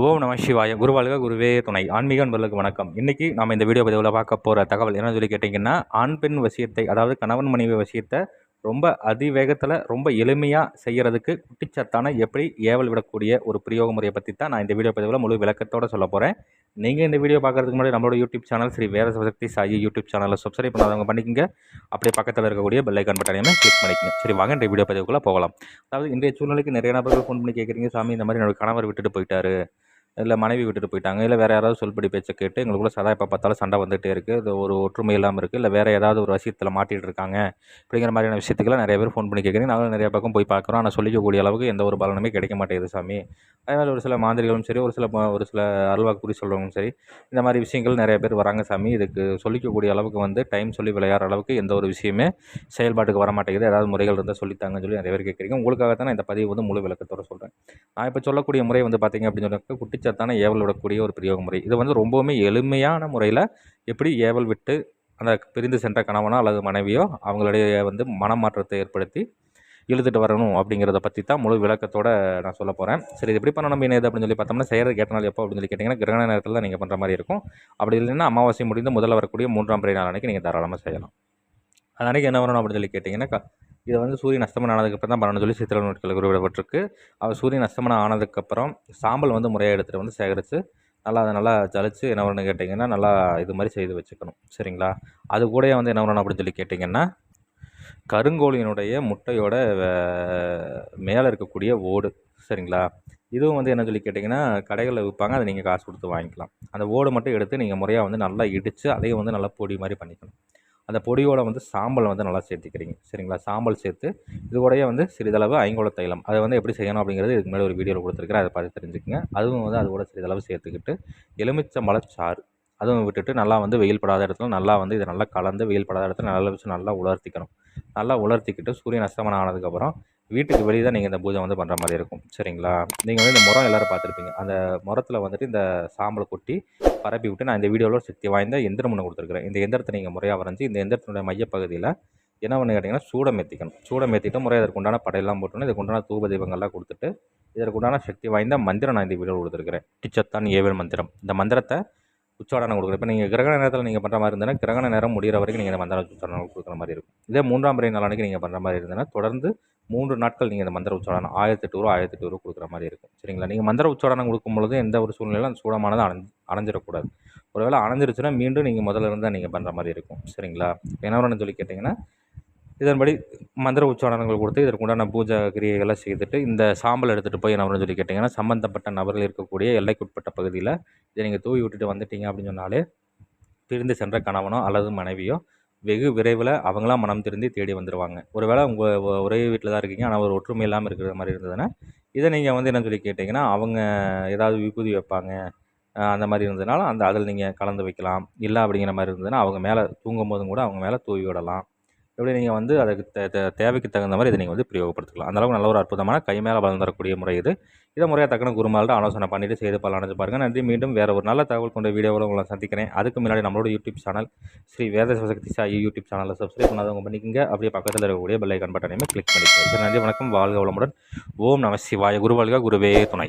ஓம் நம சிவாய. குருவாழ்க குருவே துணை. ஆன்மீக நண்பர்களுக்கு வணக்கம். இன்றைக்கி நம்ம இந்த வீடியோ பதிவில் பார்க்க போகிற தகவல் என்ன சொல்லி கேட்டிங்கன்னா ஆண் பெண் விஷயத்தை அதாவது கணவன் மனைவி விஷயத்தை ரொம்ப அதிவேகத்தில் ரொம்ப எளிமையாக செய்கிறதுக்கு குட்டிச்சத்தான எப்படி ஏவல் விடக்கூடிய ஒரு பிரயோக முறையை பற்றி தான் நான் இந்த வீடியோ பதிவில் முழு விளக்கத்தோடு சொல்ல போகிறேன் நீங்கள் இந்த வீடியோ பார்க்குறதுக்கு முன்னாடி நம்மளோட YouTube channel Sri Veda Sakthi Sai YouTube சேனலில் சப்ஸ்கிரைப் பண்ணாதவங்க பண்ணிக்கங்க. அப்படியே பக்கத்தில் இருக்கக்கூடிய பெல்லைக்கான் பட்டனையுமே கிளிக் பண்ணிக்கங்க. சரி வாங்க இந்த வீடியோ பதிவுக்குள்ளே போகலாம். அதாவது இன்றைய சூழ்நிலைக்கு நிறைய நபர்கள் ஃபோன் பண்ணி கேட்குறீங்க சாமி இந்த மாதிரி என்னோட கணவர் விட்டுட்டு போயிட்டாரு. இல்லை மனைவி விட்டுட்டு போயிட்டாங்க. இல்லை வேறு யாராவது சொல்படி பேச்சை கேட்டு எங்களுக்குள்ள சதா எப்போ பார்த்தாலும் சண்டை வந்துகிட்டே இருக்குது இது ஒரு ஒற்றுமை இல்லாமல் இருக்குது இல்லை வேறு ஏதாவது ஒரு விஷயத்தில் மாட்டிகிட்டு இருக்காங்க அப்படிங்கிற மாதிரியான விஷயத்துக்குலாம் நிறைய பேர் ஃபோன் பண்ணி கேட்குறீங்க. நாங்களும் நிறைய பக்கம் போய் பார்க்குறோம். ஆனால் சொல்லிக்கக்கூடிய அளவுக்கு எந்த ஒரு பலனுமே கிடைக்க மாட்டேங்குது சாமி. அதே மாதிரி ஒரு சில மாந்திரிகளும் சரி ஒரு சில ஒரு சில அருள்வாக்கு குறி சொல்கிறவங்களும் சரி இந்த மாதிரி விஷயங்கள் நிறைய பேர் வராங்க சாமி. இதுக்கு சொல்லிக்கக்கூடிய அளவுக்கு வந்து டைம் சொல்லி விளையாடுற அளவுக்கு எந்த ஒரு விஷயமே செயல்பாட்டுக்கு வர மாட்டேங்குது. ஏதாவது முறைகள் இருந்தால் சொல்லித்தாங்கன்னு சொல்லி நிறைய பேர் கேட்குறீங்க. உங்களுக்காக தான் நான் இந்த பதிவு வந்து முழு விளக்கத்தோடு சொல்கிறேன் நான் இப்போ சொல்லக்கூடிய முறை வந்து பார்த்திங்க அப்படின்னு சொன்னாக்க தானே ஏவல் விடக்கூடிய ஒரு பிரயோக முறை. இது வந்து ரொம்பவுமே எளிமையான முறையில் எப்படி ஏவல் விட்டு அந்த பிரிந்து சென்ற கணவனோ அல்லது மனைவியோ அவங்களுடைய வந்து மனமாற்றத்தை ஏற்படுத்தி இழுத்துட்டு வரணும் அப்படிங்கிறத பற்றி தான் முழு விளக்கத்தோடு நான் சொல்ல போகிறேன் சரி இது எப்படி பண்ணணும் மீன் எது அப்படின்னு சொல்லி பார்த்தோம்னா செய்கிறது கேட்ட நாள் எப்போ அப்படின்னு சொல்லி கேட்டிங்கன்னா கிரகண நேரத்தில் தான் நீங்கள் பண்ணுற மாதிரி இருக்கும். அப்படி இல்லைன்னா அமாவாசை முடிந்து முதல்ல வரக்கூடிய மூன்றாம் பிறை நாள் அன்றைக்கி நீங்கள் தாராளமாக செய்யலாம். அது அன்றைக்கி என்ன வரணும் அப்படின்னு சொல்லி கேட்டிங்கன்னா இதை வந்து சூரியன் அஸ்தமனம் ஆனதுக்கப்புறம் தான் பண்ணணும்னு சொல்லி சித்திரை நாட்கள் குறிப்பிடப்பட்டிருக்கு. அவர் சூரியன் அஸ்தமனம் ஆனதுக்கப்புறம் சாம்பல் வந்து முறையாக எடுத்துகிட்டு வந்து சேகரித்து நல்லா அதை நல்லா ஜலிச்சு என்ன பண்ணணும்னு கேட்டிங்கன்னா நல்லா இது மாதிரி செய்து வச்சுக்கணும். சரிங்களா? அது கூட வந்து என்ன பண்ணணும் அப்படின்னு சொல்லி கேட்டிங்கன்னா கருங்கோழியினுடைய முட்டையோட மேலே இருக்கக்கூடிய ஓடு. சரிங்களா? இதுவும் வந்து என்ன சொல்லி கேட்டிங்கன்னா கடைகளில் விற்பாங்க அதை நீங்கள் காசு கொடுத்து வாங்கிக்கலாம். அந்த ஓடு மட்டும் எடுத்து நீங்கள் முறையாக வந்து நல்லா இடித்து அதையும் வந்து நல்லா பொடி மாதிரி பண்ணிக்கணும். அந்த பொடியோட வந்து சாம்பல் வந்து நல்லா சேர்த்துக்கிறீங்க. சரிங்களா? சாம்பல் சேர்த்து இது கூடயே வந்து சிறிதளவு ஐங்கோல தைலம். அதை வந்து எப்படி செய்யணும் அப்படிங்கிறது இதுக்கு மேலே ஒரு வீடியோவில் கொடுத்துருக்குறேன். அதை பார்த்து தெரிஞ்சுக்கங்க. அதுவும் வந்து அது கூட சிறிதளவு சேர்த்துக்கிட்டு எலுமிச்சம்பழச்சாறு அதுவும் விட்டுட்டு நல்லா வந்து வெயில் படாத இடத்துல நல்லா வந்து இதை நல்லா கலந்து வெயில் படாத இடத்துல நல்லா வச்சு நல்லா உலர்த்திக்கணும். நல்லா உலர்த்திக்கிட்டு சூரியன் அஸ்தமனம் ஆனதுக்கப்புறம் வீட்டுக்கு வெளியே தான் நீங்கள் இந்த பூஜை வந்து பண்ணுற மாதிரி இருக்கும். சரிங்களா? நீங்கள் வந்து இந்த முறம் எல்லோரும் பார்த்துருப்பீங்க. அந்த முறத்தில் வந்துட்டு இந்த சாம்பலை கொட்டி பரப்பி விட்டு நான் இந்த வீடியோவில் சக்தி வாய்ந்த எந்திரம் ஒன்று கொடுத்துருக்குறேன். இந்த எந்திரத்தை நீங்கள் முறையாக வரைஞ்சி இந்த எந்திரத்தினுடைய மையப்பகுதியில் என்ன பண்ணு கேட்டிங்கன்னா சூடம் ஏற்றிக்கணும் சூடம் ஏற்றிட்டு முறையாக இதற்கு உண்டான படையெல்லாம் போட்டோன்னு இதுக்கு உண்டான தூப தீபங்கள்லாம் கொடுத்துட்டு இதற்கு உண்டான சக்தி வாய்ந்த மந்திரம் நான் இந்த வீடியோவில் கொடுத்துருக்கிறேன். டிச்சத்தான் ஏவல் மந்திரம். இந்த மந்திரத்தை உச்சாடனம் கொடுக்குறது இப்போ நீங்கள் கிரகண நேரத்தில் நீங்கள் பண்ணுற மாதிரி இருந்ததுன்னா கிரகண நேரம் முடிகிற வரைக்கும் நீங்கள் இந்த மந்திர உச்சாடனம் கொடுக்குற மாதிரி இருக்கும். இதே மூன்றாம் பிறை நாளானிக்கு நீங்கள் பண்ணுற மாதிரி இருந்ததுன்னா தொடர்ந்து மூன்று நாட்கள் நீங்கள் இந்த மந்திர உச்சாடனம் ஆயிரத்தெட்டு ரூபா ஆயிரத்தெட்டு ரூபா கொடுக்குற மாதிரி இருக்கும். சரிங்களா? நீங்கள் மந்திர உச்சாடனம் கொடுக்கும்பொழுது எந்த ஒரு சூழ்நிலையும் அந்த சூடமானது அணைஞ்சு அணைஞ்சிடக்கூடாது. ஒருவேளை அணைஞ்சிருச்சுன்னா மீண்டும் நீங்கள் முதல்ல இருந்தால் நீங்கள் பண்ணுற மாதிரி இருக்கும். சரிங்களா? என்ன சொல்லி கேட்டிங்கன்னா இதன்படி மந்திர உச்சாரணங்கள் கொடுத்து இதற்குண்டான பூஜை கிரியைகளை செய்துட்டு இந்த சாம்பல் எடுத்துகிட்டு போய் என்ன சொல்லி கேட்டிங்கன்னா சம்மந்தப்பட்ட நபர்கள் இருக்கக்கூடிய எல்லைக்குட்பட்ட பகுதியில் இதை நீங்கள் தூவி விட்டுட்டு வந்துட்டீங்க அப்படின்னு சொன்னாலே பிரிந்து சென்ற கணவனோ அல்லது மனைவியோ வெகு விரைவில் அவங்களாம் மனம் திருந்தி தேடி வந்துடுவாங்க ஒருவேளை உங்கள் ஒரே வீட்டில் தான் இருக்கீங்க ஆனால் ஒரு ஒற்றுமை இல்லாமல் இருக்கிற மாதிரி இருந்ததுன்னா இதை நீங்கள் வந்து என்ன சொல்லி கேட்டிங்கன்னா அவங்க ஏதாவது விபூதி வைப்பாங்க அந்த மாதிரி இருந்ததுனால அந்த அதில் நீங்கள் கலந்து வைக்கலாம். இல்லை அப்படிங்கிற மாதிரி இருந்ததுன்னா அவங்க மேலே தூங்கும் போதும் கூட அவங்க மேலே தூவி விடலாம். எப்படி நீங்கள் வந்து அதுக்கு தே தேவைக்கு தகுந்த மாதிரி இதை நீங்கள் வந்து பிரயோகப்படுத்திக்கலாம். அந்தளவுக்கு நல்ல ஒரு அற்புதமான கை மேலே பலன் தரக்கூடிய முறை இது. இதை முறையாக தக்கன குருமால்கிட்ட ஆலோசனை பண்ணிவிட்டு செய்து பலனடைஞ்சு பாருங்கள் நன்றி. மீண்டும் வேறு ஒரு நல்ல தகவல் கொண்ட வீடியோவில் உங்களை சந்திக்கிறேன். அதுக்கு முன்னாடி நம்மளோட YouTube channel Sri Veda Sakthi Sai YouTube சேனலில் சப்ஸ்கிரைப் பண்ணாதவங்க பண்ணிக்கங்க. அப்படியே பக்கத்தில் இருக்கக்கூடிய பெல்லை பட்டனையுமே கிளிக் பண்ணிக்கோங்க. நன்றி. வணக்கம். வாழ்க வளமுடன். ஓம் நம சிவாய. குருவாழ்க. குருவே துணை.